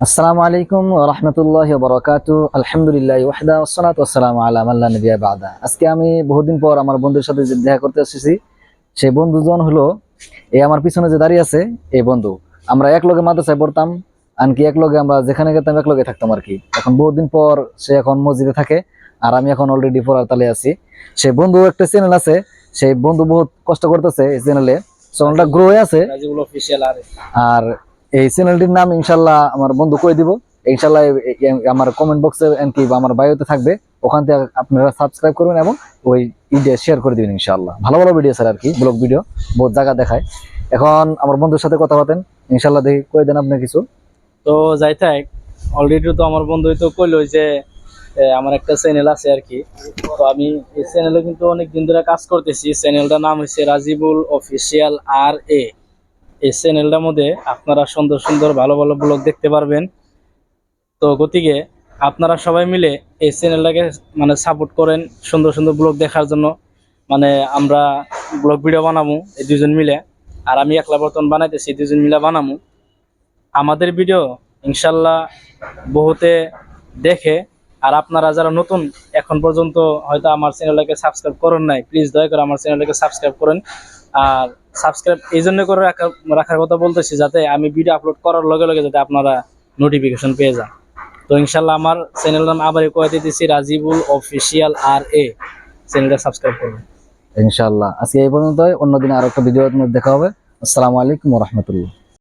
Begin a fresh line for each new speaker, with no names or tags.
আসসালামু আলাইকুম রহমতুল্লাহ বরকাত আলহামদুলিল্লাহ ওয়াহদা ওসলাত ওসালাম আলা আল্লাহ নবিয়া বাদা। আজকে আমি বহুদিন পর আমার বন্ধুর সাথে যে দেখা করতে এসেছি সেই বন্ধুজন হলো এই আমার পিছনে যে দাঁড়িয়ে আছে এই বন্ধু। আমরা এক লগে মাদ্রাসায় পড়তাম আনকি এক লগে আমরা যেখানে গেতাম এক লগে থাকতাম আর কি। এখন বহুদিন পর সে এখন মসজিদে থাকে আর আমি এখন অলরেডি পড়ার তালে আছি। সেই বন্ধু একটা চ্যানেল আছে সেই বন্ধু বহুত কষ্ট করতেছে এই চ্যানেলে চ্যানেলটা গ্রো হয়ে আছে।
আর
এই চ্যানেলটির নাম ইনশাল্লাহ আমার বন্ধু করে দিব। ইনশাল্লাহ আমার কমেন্ট বক্সে বা আমার বায়োতে থাকবে। ওখান থেকে আপনারা সাবস্ক্রাইব করবেন এবং ওই ভিডিও শেয়ার করে দিবেন ইনশাল্লাহ ভালো ভালো ভিডিও স্যার আর কি ব্লগ ভিডিও বহুত জায়গা দেখায়। এখন আমার বন্ধুর সাথে কথা বলেন ইনশাল্লাহ দেখি কয়ে দেন আপনি কিছু।
তো যাই থাক অলরেডি তো আমার বন্ধু তো কইলো যে আমার একটা চ্যানেল আছে আর কি। তো আমি এই চ্যানেলে কিন্তু অনেক দিন ধরে কাজ করতেছি। চ্যানেলটার নাম হচ্ছে রাজিবুল অফিসিয়াল আর এ। এই চ্যানেলটার মধ্যে আপনারা সুন্দর সুন্দর ভালো ভালো ব্লগ দেখতে পারবেন। তো গতিকে আপনারা সবাই মিলে এই চ্যানেলটাকে মানে সাপোর্ট করেন, সুন্দর সুন্দর ব্লগ দেখার জন্য। মানে আমরা ব্লগ ভিডিও বানাবো এই দুজন মিলে। আর আমি একলা বর্তমান বানাইতেছি দুজন মিলে বানাবো। আমাদের ভিডিও ইনশাল্লাহ বহুতে দেখে। আর আপনারা যারা নতুন, এখন পর্যন্ত হয়তো আমার চ্যানেলটাকে সাবস্ক্রাইব করেন নাই প্লিজ দয়া করে আমার চ্যানেলটাকে সাবস্ক্রাইব করেন। আর সাবস্ক্রাইব এই জন্য করে রাখা রাখার কথা বলতেছি যাতে আমি ভিডিও আপলোড করার লগে লগে যাতে আপনারা নোটিফিকেশন পেয়ে যান। তো ইনশাল্লাহ আমার চ্যানেল নাম আবার কয়ে দিতেছি, রাজিবুল অফিসিয়াল আর এ চ্যানেলটা সাবস্ক্রাইব করবেন।
ইনশাল্লাহ। আজকে এই পর্যন্ত অন্যদিন আর একটা ভিডিও দেখা হবে। আসসালামু আলাইকুম রহমতুল্লাহ।